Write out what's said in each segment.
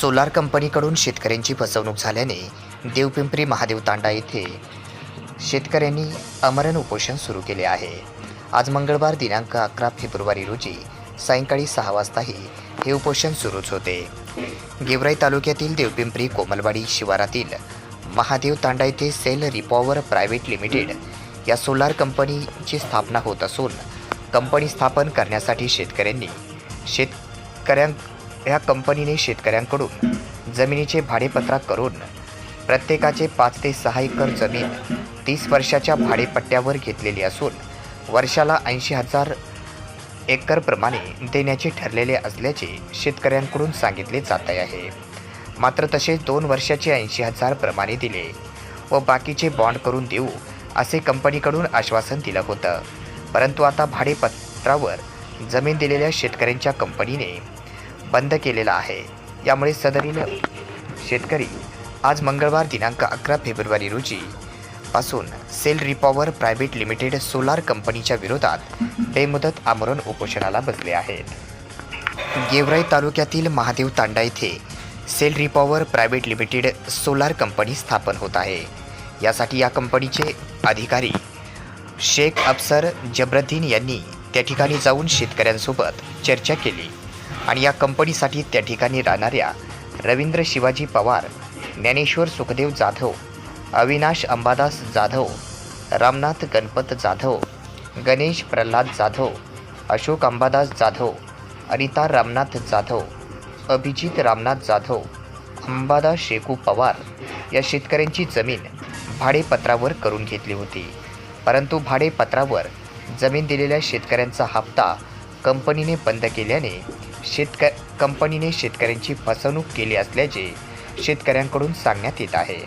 Solar कंपनीकडून शेतकऱ्यांची फसवणूक झाल्याने देवपिंपरी महादेव तांडा येथे शेतकऱ्यांनी अमरण उपोषण सुरू केले आहे. आज मंगळवार दिनांक अकरा फेब्रुवारी रोजी सायंकाळी सहा वाजताही हे उपोषण सुरूच होते. गेवराई तालुक्यातील देवपिंपरी कोमलवाडी शिवारातील महादेव तांडा येथे सेल रिपॉवर प्रायव्हेट लिमिटेड या सोलार कंपनीची स्थापना होत असून कंपनी स्थापन करण्यासाठी शेतकऱ्यांनी शेतकऱ्यां ह्या कंपनीने शेतकऱ्यांकडून जमिनीचे भाडेपत्रा करून प्रत्येकाचे पाच ते सहा एकर जमीन तीस वर्षाच्या भाडेपट्ट्यावर घेतलेली असून वर्षाला ऐंशी हजार एकरप्रमाणे देण्याचे ठरलेले असल्याचे शेतकऱ्यांकडून सांगितले जात आहे. मात्र तसे दोन वर्षाचे ऐंशी हजार प्रमाणे दिले व बाकीचे बॉन्ड करून देऊ असे कंपनीकडून आश्वासन दिलं होतं. परंतु आता भाडेपत्रावर जमीन दिलेल्या शेतकऱ्यांच्या कंपनीने बंद केलेला आहे. यामुळे सदरील शेतकरी आज मंगळवार दिनांक अकरा फेब्रुवारी रोजी पासून Cell Repower private limited solar कंपनीच्या विरोधात बेमुदत आमरण उपोषणाला बसले आहेत. गेवराई तालुक्यातील महादेव तांडा येथे Cell Repower private limited solar company स्थापन होत आहे. यासाठी या कंपनीचे अधिकारी शेख अफसर जबरद्दीन यांनी त्या ठिकाणी जाऊन शेतकऱ्यांसोबत चर्चा केली. आणि या कंपनीसाठी त्या ठिकाणी राहणाऱ्या रवींद्र शिवाजी पवार ज्ञानेश्वर सुखदेव जाधव अविनाश अंबादास जाधव रामनाथ गणपत जाधव गणेश प्रल्हाद जाधव अशोक अंबादास जाधव अनिता रामनाथ जाधव अभिजित रामनाथ जाधव अंबादास शेकू पवार या शेतकऱ्यांची जमीन भाडेपत्रावर करून घेतली होती. परंतु भाडेपत्रावर जमीन दिलेल्या शेतकऱ्यांचा हप्ता कंपनीने बंद केल्याने शेतक कंपनीने शेतकऱ्यांची फसवणूक केली असल्याचे शेतकऱ्यांकडून सांगण्यात येत आहे.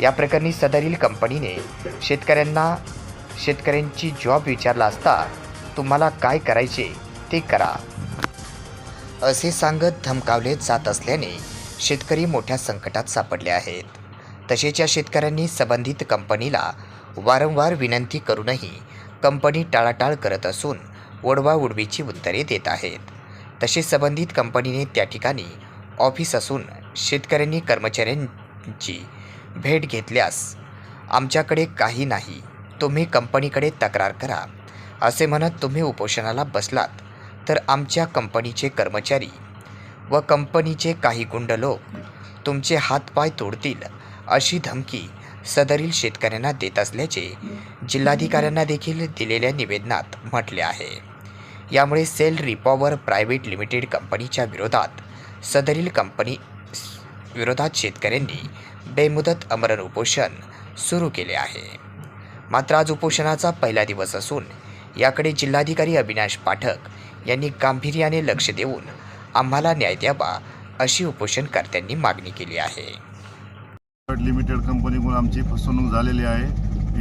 या प्रकरणी सदरील कंपनीने शेतकऱ्यांना शेतकऱ्यांची जॉब विचारला असता तुम्हाला काय करायचे ते करा. असे सांगत धमकावले जात असल्याने शेतकरी मोठ्या संकटात सापडले आहेत. तसेच या शेतकऱ्यांनी संबंधित कंपनीला वारंवार विनंती करूनही कंपनी टाळाटाळ करत असून ओढवा उडवीची उत्तरे देत आहेत. तसेच संबंधित कंपनीने त्या ठिकाणी ऑफिस असून शेतकऱ्यांनी कर्मचाऱ्यांची भेट घेतल्यास आमच्याकडे काही नाही. तुम्ही कंपनीकडे तक्रार करा. असे म्हणत तुम्ही उपोषणाला बसलात. तर आमच्या कंपनीचे कर्मचारी व कंपनीचे काही गुंड लोक तुमचे हातपाय तोडतील अशी धमकी सदरील शेतकऱ्यांना देत असल्याचे जिल्हाधिकाऱ्यांना देखील दिलेल्या निवेदनात म्हटले आहे. यामुळे सेल रिपॉवर प्रायव्हेट लिमिटेड कंपनीच्या विरोधात सदरील कंपनी विरोधात शेतकऱ्यांनी बेमुदत अमरण उपोषण सुरू केले आहे. मात्र आज उपोषणाचा पहिला दिवस असून याकडे जिल्हाधिकारी अविनाश पाठक यांनी गांभीर्याने लक्ष देऊन आम्हाला न्याय द्यावा अशी उपोषणकर्त्यांनी मागणी केली आहे. लिमिटेड कंपनीकडून आमची फसवणूक झालेली आहे.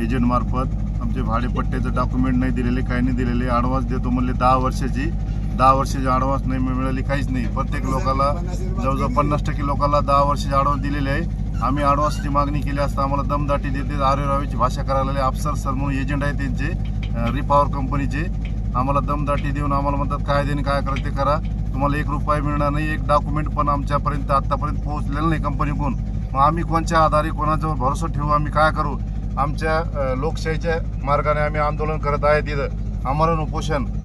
एजंटमार्फत आमचे भाडेपट्ट्याचं डॉक्युमेंट नाही दिलेले काही नाही दिलेले ॲडव्हान्स देतो म्हणले दहा वर्षाची. दहा वर्षाची ॲडव्हान्स नाही मिळाली काहीच नाही. प्रत्येक लोकाला जवळजवळ पन्नास टक्के लोकांना दहा वर्षाची ॲडव्हान्स दिलेली आहे. आम्ही ॲडव्हान्सची मागणी केली असता आम्हाला दमदाटी देते आरेरावीची भाषा करायला अफसर सर म्हणून एजंट आहे त्यांचे रिपॉवर कंपनीचे आम्हाला दमदाटी देऊन आम्हाला म्हणतात काय देणे काय करा ते करा. तुम्हाला एक रुपया मिळणार नाही एक डॉक्युमेंट पण आमच्यापर्यंत आत्तापर्यंत पोहोचलेलं नाही कंपनीकडून मग आम्ही कोणच्या आधारे कोणाजवळ भरोसा ठेवू आम्ही काय करू? आमच्या लोकशाहीच्या मार्गाने आम्ही आंदोलन करत आहे तिथं. आमरण उपोषण